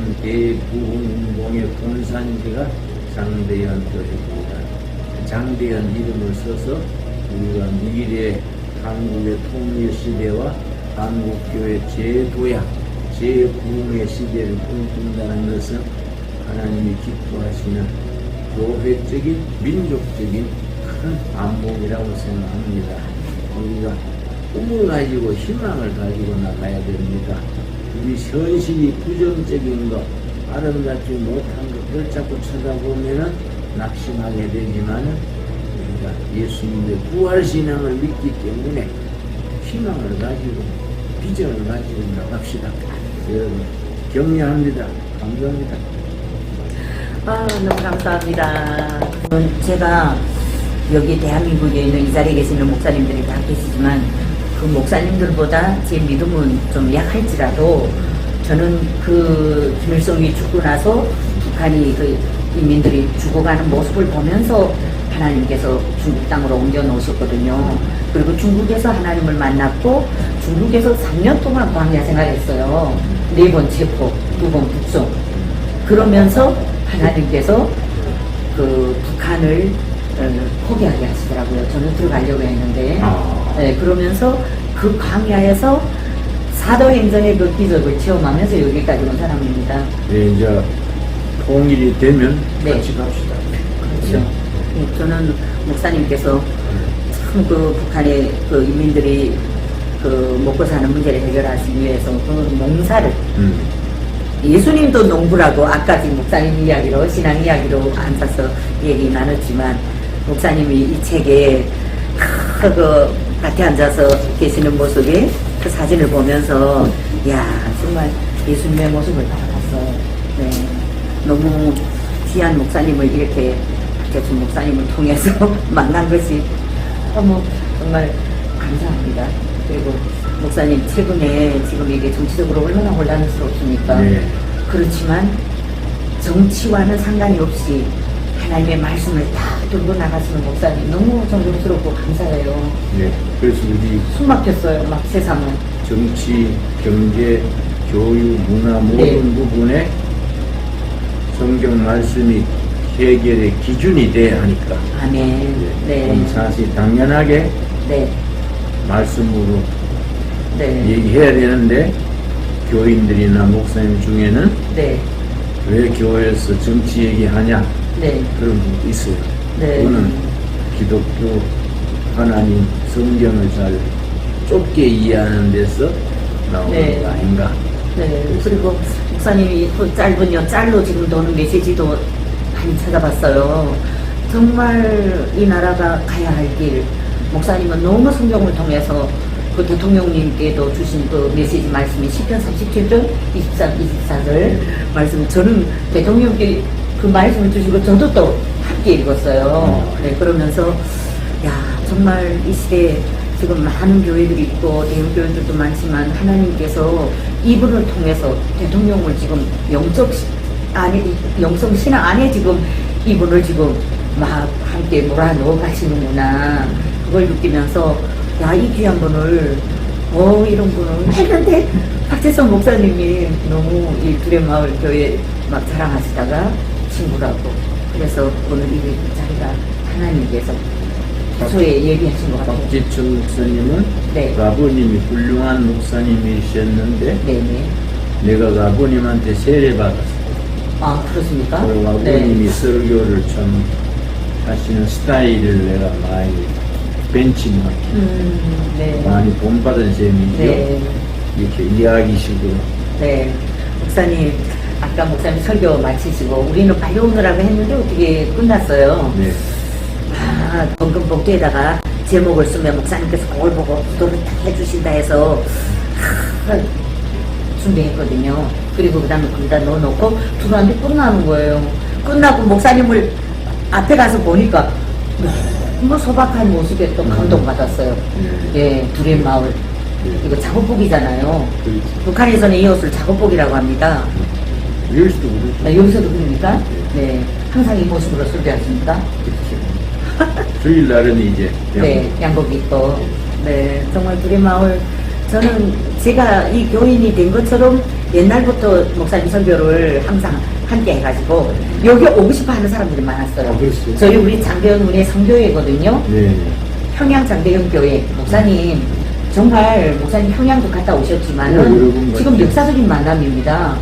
평양 대부흥운동의 본산지가 장대현 교회입니다. 장대현 이름을 써서 우리가 미래 한국의 통일 시대와 한국교회 재도약, 재부흥의 시대를 꿈꾼다는 것은 하나님이 기뻐하시는 교회적인 민족적인 큰 안목이라고 생각합니다. 우리가 꿈을 가지고 희망을 가지고 나가야 됩니다. 우리 현실이 부정적인 것, 아름답지 못한 것을 자꾸 쳐다보면은 낙심하게 되지만은 우리가 예수님의 부활신앙을 믿기 때문에 희망을 가지고 비전을 가지고 나갑시다. 여러분 격려합니다. 감사합니다. 아, 너무 감사합니다. 제가 여기 대한민국에 있는 이 자리에 계시는 목사님들이 다 계시지만 그 목사님들보다 제 믿음은 좀 약할지라도 저는 그 김일성이 죽고 나서 북한이 그 인민들이 죽어가는 모습을 보면서 하나님께서 중국 땅으로 옮겨 놓으셨거든요. 그리고 중국에서 하나님을 만났고 중국에서 3년 동안 광야 생활했어요. 네 번 체포, 두 번 북송. 그러면서 하나님께서 그 북한을 어, 포기하게 하시더라고요. 저는 들어가려고 했는데, 아. 네, 그러면서 그 광야에서 사도행전의 그 기적을 체험하면서 여기까지 온 사람입니다. 네, 이제 통일이 되면 네. 같이 갑시다. 그렇죠. 네, 저는 목사님께서 참 그 북한의 그 인민들이 그 먹고 사는 문제를 해결하기 위해서 그 농사를 음. 예수님도 농부라고 아까 지금 목사님 이야기로 신앙 이야기로 앉아서 얘기 나눴지만 목사님이 이 책에 크, 그 밭에 앉아서 계시는 모습에 그 사진을 보면서 야 정말 예수님의 모습을 바라봤어요. 네. 너무 귀한 목사님을 이렇게 박재춘 목사님을 통해서 만난 것이 너무 정말 감사합니다. 그리고 목사님 최근에 지금 이게 정치적으로 얼마나 혼란스럽습니까? 네. 그렇지만 정치와는 상관이 없이 하나님의 말씀을 다 들고 나가시는 목사님 너무 존경스럽고 감사해요. 네. 그래서 우리 숨 막혔어요, 막 세상은. 정치, 경제, 교육, 문화 모든 네. 부분에 성경 말씀이 해결의 기준이 돼야 하니까. 아멘. 네. 그건 사실 당연하게 네. 말씀으로 네. 얘기해야 되는데 교인들이나 목사님 중에는 네. 왜 교회에서 정치 얘기하냐 네. 그런 분도 있어요. 네. 그거는 기독교 하나님 성경을 잘 좁게 이해하는 데서 나오는 네. 거 아닌가. 네. 그리고 목사님이 그 짧은 요 짤로 지금 도는 메시지도 많이 찾아봤어요. 정말 이 나라가 가야 할 길, 목사님은 너무 성경을 통해서 그 대통령님께도 주신 그 메시지 말씀이 10편 37절, 23, 24절 말씀, 저는 대통령께 그 말씀을 주시고 저도 또 함께 읽었어요. 어. 네, 그러면서, 야, 정말 이 시대에 지금 많은 교회들이 있고, 대형 교회들도 많지만, 하나님께서 이분을 통해서 대통령을 지금 영적, 시- 안에, 영성 신앙 안에 지금 이분을 지금 막 함께 몰아넣어 가시는구나. 그걸 느끼면서, 야, 이 귀한 분을, 어, 이런 분을 했는데, 박재성 목사님이 너무 이 두레마을 교회 막 자랑하시다가 친구라고. 그래서 오늘 이 자리가 하나님께서 소에 예비하신 것 같아요. 박지천 목사님은 네. 그 아버님이 훌륭한 목사님이셨는데 네네. 내가 그 아버님한테 세례 받았어. 아, 그렇습니까? 그리고 아버님이 설교를 참 하시는 스타일을 내가 많이 벤치마킹 음, 네. 많이 본받은 셈이죠. 네. 이렇게 이야기식으로 네. 목사님, 아까 목사님 설교 마치시고, 우리는 빨리 오느라고 했는데 어떻게 끝났어요? 네. 아, 건금 복지에다가 제목을 쓰면 목사님께서 그걸 보고 기도를 딱 해주신다 해서 하, 준비했거든요. 그리고 그 다음에 거기다 넣어놓고 들어왔는데 끝나는 거예요. 끝나고 목사님을 앞에 가서 보니까 너무 소박한 모습에 또 감동받았어요. 예, 두레 마을. 이거 작업복이잖아요. 그렇지. 북한에서는 이 옷을 작업복이라고 합니다. 여기서도 그렇죠. 네, 여기서도 그러니까? 네. 항상 이 모습으로 설교하십니까? 그렇죠. 주일 날은 이제 네, 양복 입고. 네, 정말 둘의 마을. 저는 제가 이 교인이 된 것처럼 옛날부터 목사님 설교를 항상 함께 해가지고 여기 오고 싶어 하는 사람들이 많았어요. 아, 그랬어요? 저희 우리 장대현 운의 성교회거든요. 네. 평양 장대현 교회 목사님 정말 목사님 평양도 갔다 어, 오셨지만은 여러분 지금. 역사적인 만남입니다.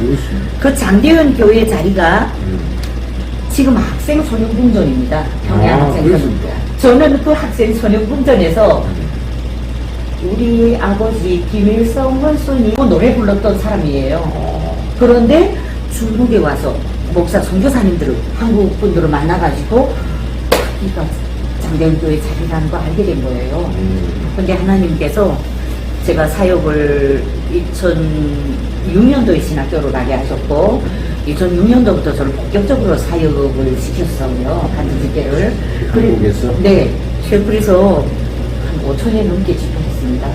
그 장대현 교회 자리가 음. 지금 학생 소년궁전입니다. 평양 아, 학생? 소년궁전. 저는 그 학생 소년궁전에서 우리 아버지 김일성 원순이 노래 불렀던 사람이에요. 그런데 중국에 와서 목사 선교사님들을 한국 분들을 만나가지고 이가 장대현교회 자리라는 거 알게 된 거예요. 음. 근데 하나님께서 제가 사역을 2006년도에 신학교를 가게 하셨고 2006년도부터 저를 본격적으로 사역을 시켰어요. 간지집회를. 한국에서? 네. 그래서 한 5천에 넘게 집회했습니다.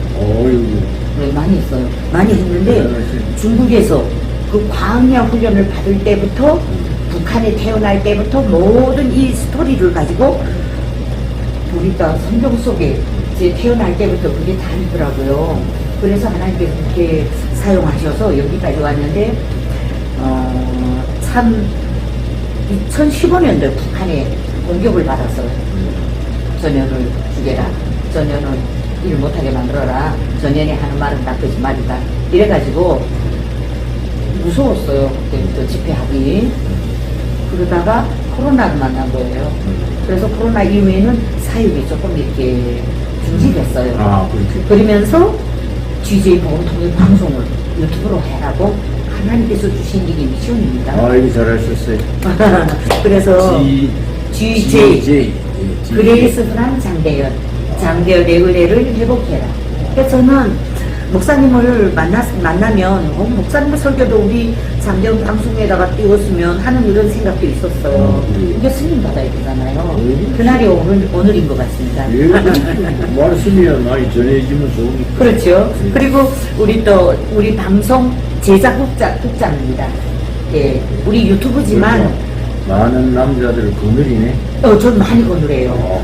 네, 많이 했어요. 많이 했는데 대단하시네. 중국에서 그 광야 훈련을 받을 때부터 북한에 태어날 때부터 모든 이 스토리를 가지고 보니까 성경 속에 제 태어날 때부터 그게 다 있더라고요. 그래서 하나님께서 그렇게 사용하셔서 여기까지 왔는데 어, 참 2015년도에 북한에 공격을 받았어요. 전현을 죽여라. 전현은 일 못하게 만들어라. 전현이 하는 말은 다 거짓말이다. 이래가지고 무서웠어요. 그때부터 집회하기. 그러다가 코로나를 만난 거예요. 그래서 코로나 이후에는 사육이 조금 이렇게 중지됐어요. 아, 그렇게. 그러면서 GJ 보험통일 방송을 유튜브로 해라고 하나님께서 주신 이게 미션입니다. 아이고, 잘하셨어요. 그래서 G, GJ GJ. 예, 그레이스 프람 장대현 장대현의 은혜를 회복해라. 그래서 저는 목사님을 만나, 만나면 어, 목사님의 설교도 우리 장대현 방송에다가 띄웠으면 하는 이런 생각도 있었어요. 어, 그래요? 이게 스님 받아야 되잖아요. 음. 그날이 오늘, 오늘인 것 같습니다. 예, 말씀이야 많이 전해지면 좋으니까. 그렇죠. 네. 그리고 우리 또 우리 방송 제작 국장 국장입니다. 예, 우리 유튜브지만 그렇죠. 많은 남자들 그늘이네. 어, 전 많이 거느려요.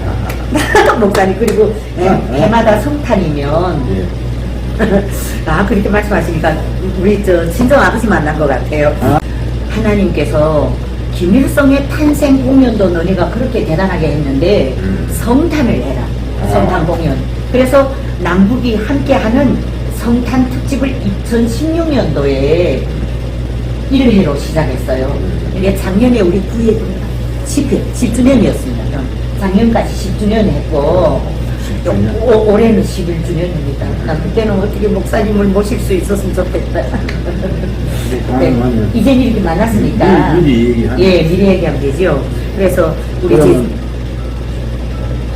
목사님 그리고 해, 아, 아. 해마다 성탄이면 예. 아 그렇게 말씀하시니까 우리 저 친정 아버지 만난 것 같아요. 아. 하나님께서 김일성의 탄생 공연도 너네가 그렇게 대단하게 했는데 음. 성탄을 해라. 아. 성탄 공연. 그래서 남북이 함께하는 성탄 특집을 2016년도에 1회로 시작했어요. 이게 작년에 우리 구의 10회, 10주년이었습니다. 작년까지 10주년 했고, 10주년? 오, 올해는 11주년입니다. 난 그때는 어떻게 목사님을 모실 수 있었으면 좋겠다. 네. 이제 이렇게 만났으니까. 미리- 미리 얘기하면. 예, 미리 얘기하면 되죠. 그래서 우리 제, 그러면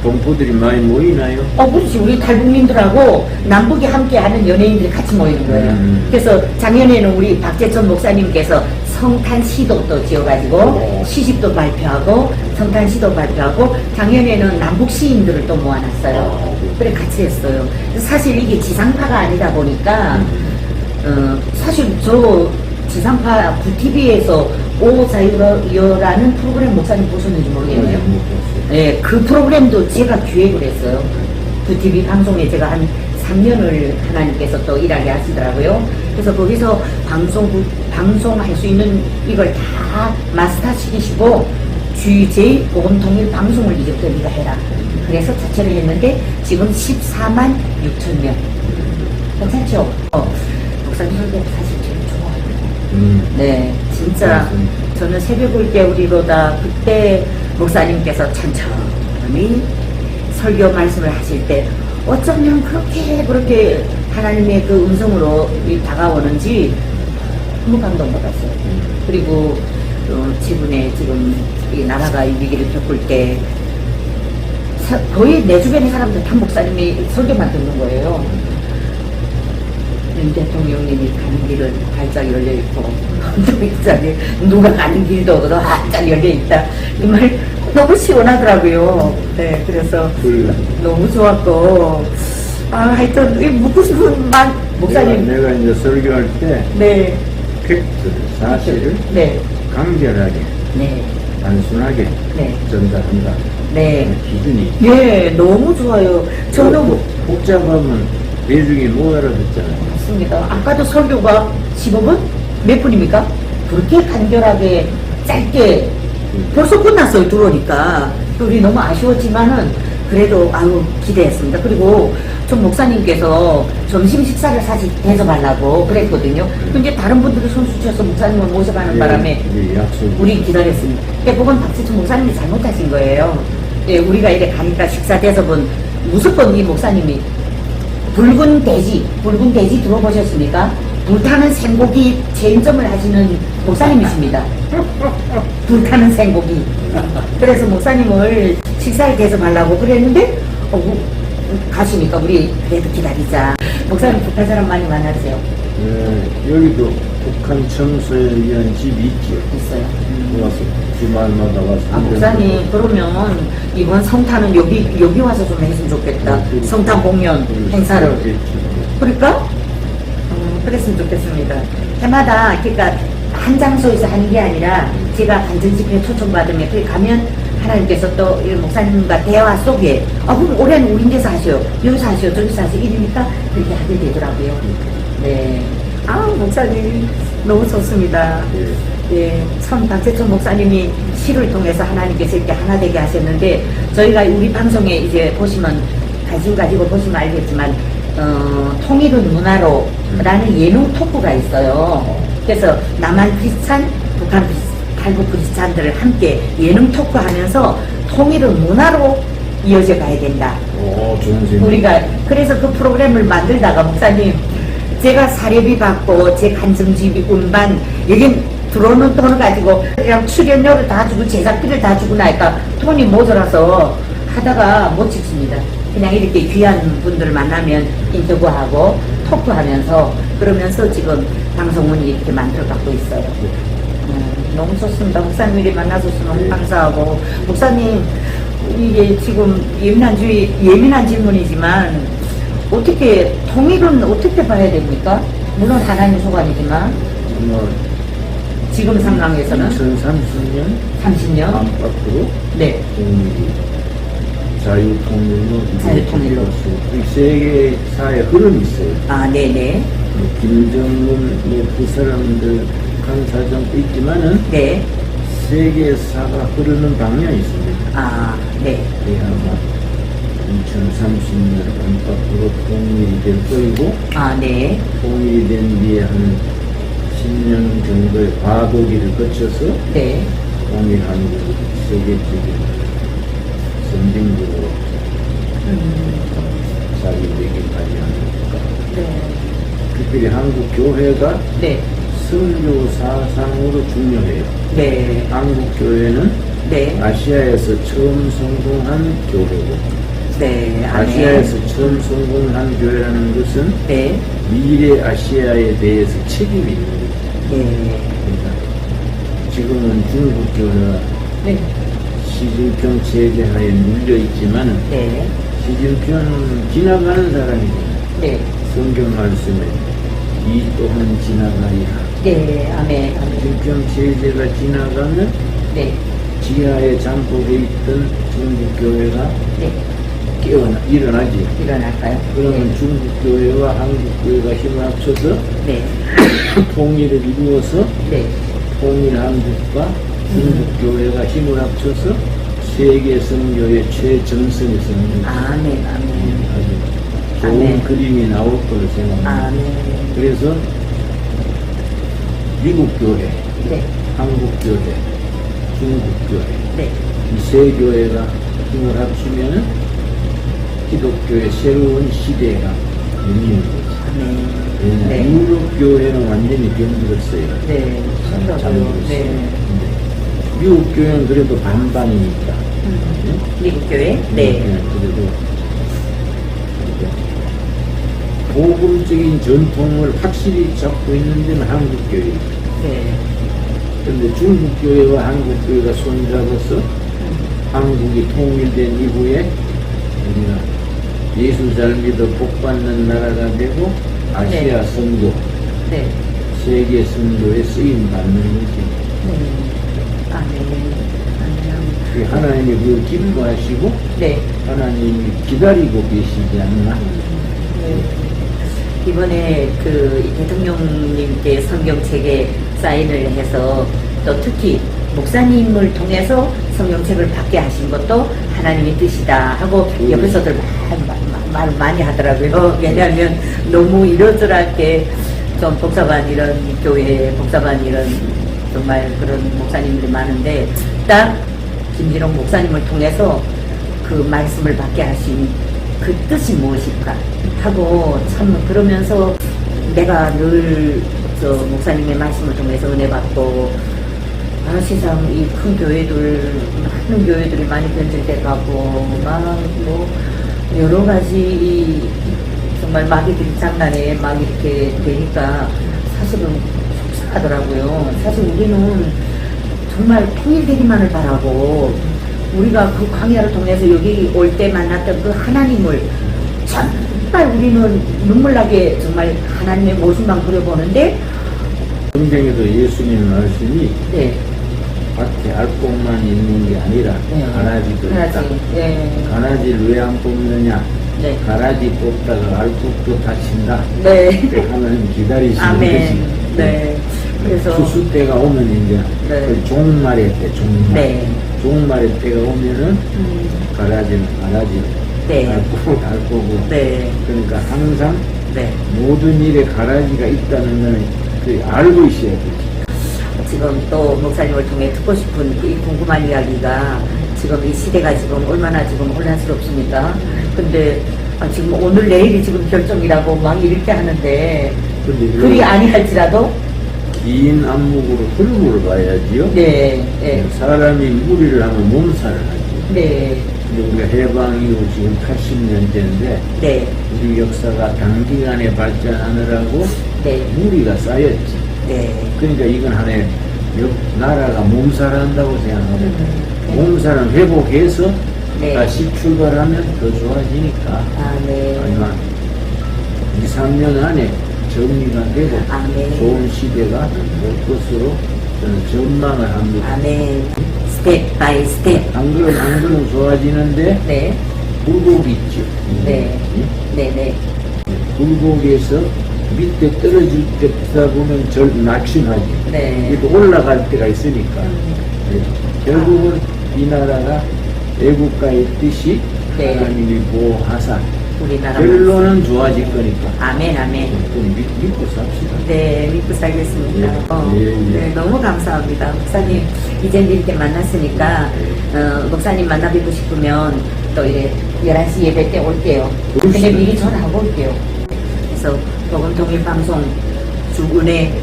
동포들이 많이 모이나요? 어, 그렇지. 우리 탈북민들하고 남북이 함께하는 연예인들이 같이 모이는 거예요. 음. 그래서 작년에는 우리 박재천 목사님께서 성탄 시도도 지어가지고 오. 시집도 발표하고 성탄 시도 발표하고 작년에는 남북 시인들을 또 모아놨어요. 아, 그래 같이 했어요. 사실 이게 지상파가 아니다 보니까 어, 사실 저 지상파 부TV에서 오자유라는 프로그램 목사님 보셨는지 모르겠네요. 못 봤어요. 네, 그 프로그램도 제가 기획을 했어요. 그 TV 방송에 제가 한 3년을 하나님께서 또 일하게 하시더라고요. 그래서 거기서 방송, 방송할 수 있는 이걸 다 마스터 시키시고, GJ 보건통일 방송을 이제부터 네가 해라. 그래서 자체를 했는데, 지금 14만 6천 명. 괜찮죠? 어, 목사님 설교 사실 제일 좋아요. 음. 네, 진짜. 저는 새벽을 깨우리로다 그때 목사님께서 천천히 설교 말씀을 하실 때 어쩌면 그렇게 그렇게 하나님의 그 음성으로 이 다가오는지 너무 감동 받았어요. 그리고 어, 지금의 지금 이 나라가 이 위기를 겪을 때 사- 거의 내 주변의 사람들 다 목사님이 설교만 듣는 거예요. 윤 대통령님이 가는 길은 활짝 열려 있고 저기 누가 가는 길도 활짝 열려 있다 이 말 너무 시원하더라고요. 네, 그래서 그 너무 좋았고 아 하여튼 이 묻고 싶은 말 목사님 내가, 내가 이제 설교할 때 네, 팩트, 사실을 네, 간결하게 네, 단순하게 네. 전달한다. 네. 기준이. 예, 너무 좋아요. 저는 복- 복잡하면 대중이 못 알아듣잖아요. 맞습니다. 아까도 설교가 15분? 몇 분입니까? 그렇게 간결하게 짧게 벌써 끝났어요, 들어오니까. 우리 너무 아쉬웠지만은 그래도 아유 기대했습니다. 그리고 좀 목사님께서 점심 식사를 사실 대접하려고 그랬거든요. 근데 다른 분들이 손수 쳐서 목사님을 모셔가는 바람에 예, 약속. 우리 기다렸습니다. 근데 그건 박지천 목사님이 잘못하신 거예요. 예, 우리가 이래 가니까 식사 대접은 무조건 이 목사님이 붉은 돼지, 붉은 돼지 들어보셨습니까? 불타는 생고기 체인점을 하시는 목사님이십니다. 불타는 생고기. 그래서 목사님을 식사를 대접하려고 그랬는데, 어, 우- 가시니까 우리 그래도 기다리자. 목사님 북한 사람 많이 만났어요. 예, 여기도 북한 청소에 위한 집이 있지요. 있어요. 음. 와서 주말마다 와서. 아, 목사님, 그러면 이번 성탄은 여기, 여기 와서 좀 했으면 좋겠다. 음, 성탄 공연 행사를. 그렇겠지. 그럴까? 음, 그랬으면 좋겠습니다. 해마다, 그러니까 한 장소에서 하는 게 아니라 제가 간증 집회 초청받으면 거기 가면 하나님께서 또이 목사님과 대화 속에 아, 그럼 올해는 우리 데서 하셔요. 여기서 하셔요. 저기서 하세요. 이러니까 그렇게 하게 되더라고요. 네. 아, 목사님, 너무 좋습니다. 예. 예, 참 박재천 목사님이 시를 통해서 하나님께서 이렇게 하나 되게 하셨는데 저희가 우리 방송에 이제 보시면 관심 가지고 보시면 알겠지만 어, 통일은 문화로 라는 예능 토크가 있어요. 그래서 남한 크리스찬, 북한 탈북 크리스찬들을 함께 예능 토크하면서 통일은 문화로 이어져 가야 된다. 오, 좋은. 우리가 그래서 그 프로그램을 만들다가 목사님 제가 사례비 받고 제 간증집이 운반 여긴 들어오는 돈을 가지고 그냥 출연료를 다 주고 제작비를 다 주고 나니까 돈이 모자라서 하다가 못 찍습니다. 그냥 이렇게 귀한 분들을 만나면 인터뷰하고 토크하면서 그러면서 지금 방송문이 이렇게 만들어가고 있어요. 음, 너무 좋습니다. 목사님이 만나줘서 너무 네. 감사하고 목사님 이게 지금 예민한 주의 예민한 질문이지만 어떻게 통일은 어떻게 봐야 됩니까? 물론 하나님 소관이지만 뭐, 지금 상황에서는 2030년 30년 안팎으로 네 통일이 자유통일로 자유통일로. 이 세계사의 흐름이 있어요. 아 네네 뭐 김정은 뭐그 사람들 북한 사정도 있지만은 네 세계사가 흐르는 방향이 있습니다. 아, 네. 아마 2030년 안팎으로 통일이 될 거이고 아, 네. 통일이 된 뒤에 한 10년 정도의 과도기를 거쳐서 네. 통일 한국 세계적인 선진국으로 음, 자리 되기까지 하니까 네. 특별히 한국 교회가 네. 선교 사상으로 중요해요. 네. 한국 교회는 네. 아시아에서 처음 성공한 교회고 네. 아, 네. 아시아에서 처음 성공한 교회라는 것은 네. 미래 아시아에 대해서 책임이 있는 거죠. 네. 그러니까 지금은 중국 교회가 네. 시진평 체제 하에 눌려 있지만 네. 시진평은 지나가는 사람이잖아요. 네. 성경 말씀에 이 또한 지나가리라. 네. 아멘. 아멘. 시진평 체제가 지나가면 네. 지하에 잠복해 있던 중국 교회가 네. 깨어나 일어나지. 일어날까요? 그러면 중국 교회와 한국 교회가 힘을 합쳐서 네. 통일을 이루어서 네. 통일 한국과 중국 교회가 힘을 합쳐서 세계 선교의 최정선에 서는 아멘. 아멘. 아주 좋은 아멘. 그림이 나올 거로 생각합니다. 아멘. 그래서 미국 교회, 네. 한국 교회, 중국 교회 네. 이 세 교회가 힘을 합치면 기독교의 새로운 시대가 열리는 거죠. 아멘. 네. 유럽 교회는 완전히 병들었어요. 네. 잘 그렇더라고요. 잠들었어요. 네. 미국 교회는 그래도 반반이니까. 음. 미국 교회? 네. 그래도 그래도 복음적인 전통을 확실히 잡고 있는 데는 한국 교회입니다. 네. 그런데 중국 교회와 한국 교회가 손잡아서 한국이 통일된 이후에 우리가 예수 잘 믿어 복 받는 나라가 되고 아시아 네. 선교, 네. 세계 선교에 쓰임 받는 거지. 네. 아멘. 그 하나님이 그 기뻐하시고 네. 하나님이 기다리고 계시지 않나? 네. 이번에 그 대통령님께 성경책에 사인을 해서 또 특히 목사님을 통해서 성경책을 받게 하신 것도 하나님의 뜻이다 하고 음. 옆에서들 말, 말, 말 많이 하더라고요. 왜냐하면 너무 이러저러하게 좀 복잡한 이런 교회, 복잡한 이런 정말 그런 목사님들이 많은데 딱 김진홍 목사님을 통해서 그 말씀을 받게 하신 그 뜻이 무엇일까 하고 참 그러면서 내가 늘 저 목사님의 말씀을 통해서 은혜 받고 아 세상 이 큰 교회들 많은 교회들이 많이 변질돼 가고 막뭐 여러 가지 이 정말 마귀들이 장난에 막 이렇게 되니까 사실은 속상하더라고요. 사실 우리는 정말 통일되기만을 바라고 우리가 그 광야를 통해서 여기 올 때 만났던 그 하나님을 정말 우리는 눈물나게 정말 하나님의 모습만 그려보는데 성경에도 예수님 말씀이 네, 밭에 알곡만 있는 게 아니라 네. 가라지도 있다. 가라지, 네, 가라지를 왜 안 뽑느냐? 네, 가라지 뽑다가 알곡도 다친다. 네, 하나님 기다리시는 아멘, 거지. 네, 그래서 수수 때가 오면 이제 네. 그 종말의 때, 종말. 네, 종말의 때가 오면은 음, 가라지는 가라지, 네, 알곡은 알곡고. 네, 그러니까 항상 네. 모든 일에 가라지가 있다는 걸 그 알고 있어야 되지. 지금 또 목사님을 통해 듣고 싶은 이 궁금한 이야기가 지금 이 시대가 지금 얼마나 지금 혼란스럽습니까? 근데 아, 지금 오늘 내일이 지금 결정이라고 막 이렇게 하는데 근데 그리 아니할지라도 긴 안목으로 흐름을 봐야지요. 네, 네, 사람이 무리를 하면 몸살을 하지. 네, 근데 우리가 해방 이후 지금 80년대인데 네, 우리 역사가 단기간에 발전하느라고 네, 무리가 쌓였지. 네, 그러니까 이건 하나의 역- 나라가 몸살한다고 생각하고 음. 몸살은 회복해서 네. 다시 출발하면 더 좋아지니까 아, 네, 아마 2, 3년 안에 정리가 되고 아, 네. 좋은 시대가 올 것으로 저는 전망을 합니다. 아멘. 스텝 바이 스텝. 안 그러면 안 그러면 좋아지는데 네, 굴곡이 있죠. 네, 응? 네, 네, 굴곡에서 밑에 떨어질 때다 보면 절 낙심하지. 네. 이렇게 올라갈 때가 있으니까. 네. 결국은 이 나라가 애국가의 뜻이 네. 하나님이 보호하사 우리나라. 결론은 좋아질 거니까. 아멘, 아멘. 좀 믿, 믿고 삽시다. 네, 믿고 살겠습니다. 예, 어, 예, 예. 네, 너무 감사합니다. 목사님, 이제 이렇게 만났으니까, 어, 목사님 만나 뵙고 싶으면 또 이래 11시 예배 때 올게요. 근데. 미리 전화하고 올게요. 그래서 복음 통일 방송 주은혜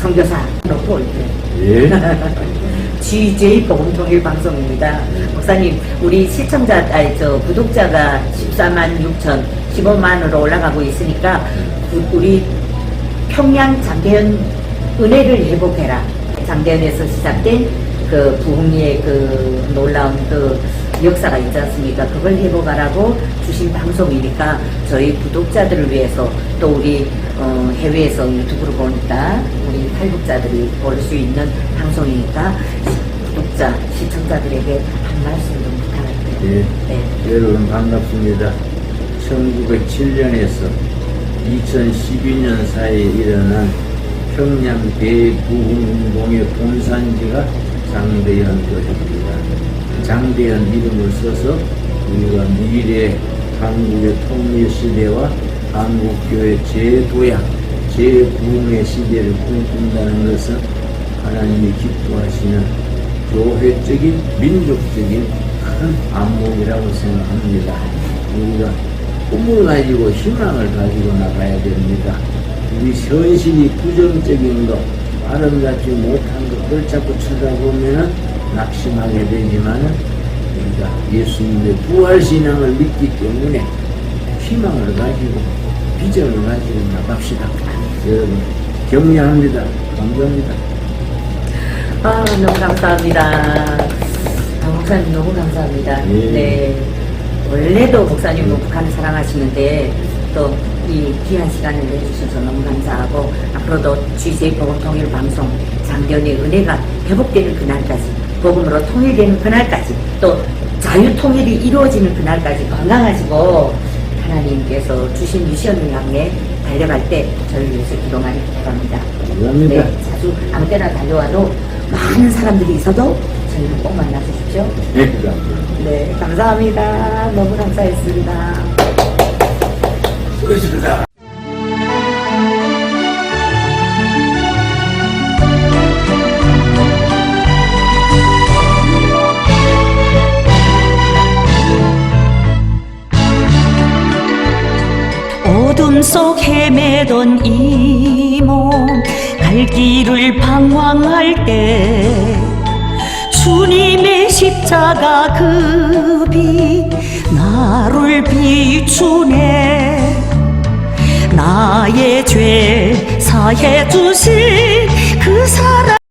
선교사 놓고 올게요. 예. GJ 복음통일 방송입니다. 목사님, 우리 시청자, 아니, 저, 구독자가 14만 6천, 15만으로 올라가고 있으니까, 우- 우리 평양 장대현 은혜를 회복해라. 장대현에서 시작된 그 부흥리의 그 놀라운 그 역사가 있지 않습니까? 그걸 회복하라고 주신 방송이니까 저희 구독자들을 위해서 또 우리 어, 해외에서 유튜브로 보니까 우리 탈북자들이 볼 수 있는 방송이니까 시- 구독자, 시청자들에게 한 말씀 좀 부탁할게요. 예. 네. 여러분 반갑습니다. 1907년에서 2012년 사이에 일어난 평양 대부흥운동의 본산지가 장대현 교회입니다. 장대현 이름을 써서 우리가 미래 한국의 통일 시대와 한국교회 재도약, 재부흥의 시대를 꿈꾼다는 것은 하나님이 기뻐하시는 교회적인 민족적인 큰 안목이라고 생각합니다. 우리가 꿈을 가지고 희망을 가지고 나가야 됩니다. 우리 현실이 부정적인 것, 아름답지 못한 것들 자꾸 쳐다보면 낙심하게 되지만은 우리가 예수님의 부활신앙을 믿기 때문에 희망을 가지고 비전을 가지고 나갑시다. 여러분 격려합니다. 감사합니다. 아, 너무 감사합니다. 아, 목사님 너무 감사합니다. 예. 네. 원래도 목사님은 북한을 사랑하시는데 또 이 귀한 시간을 내주셔서 너무 감사하고 앞으로도 GJ 보건 통일 방송 장견의 은혜가 회복되는 그날까지 복음으로 통일되는 그날까지 또 자유 통일이 이루어지는 그날까지 건강하시고 하나님께서 주신 미션을 향해 달려갈 때 저를 위해서 기도만 바랍니다. 감사합니다. 네, 자주 아무 때나 달려와도 많은 사람들이 있어도 저희를 꼭 만나주십시오. 네, 감사합니다. 네, 감사합니다. 너무 감사했습니다. 수고하셨습니다. 어둠 속 헤매던 이몸 갈 길을 방황할 때 주님의 십자가 급이 나를 비추네. 나의 죄 사해 주신 그 사랑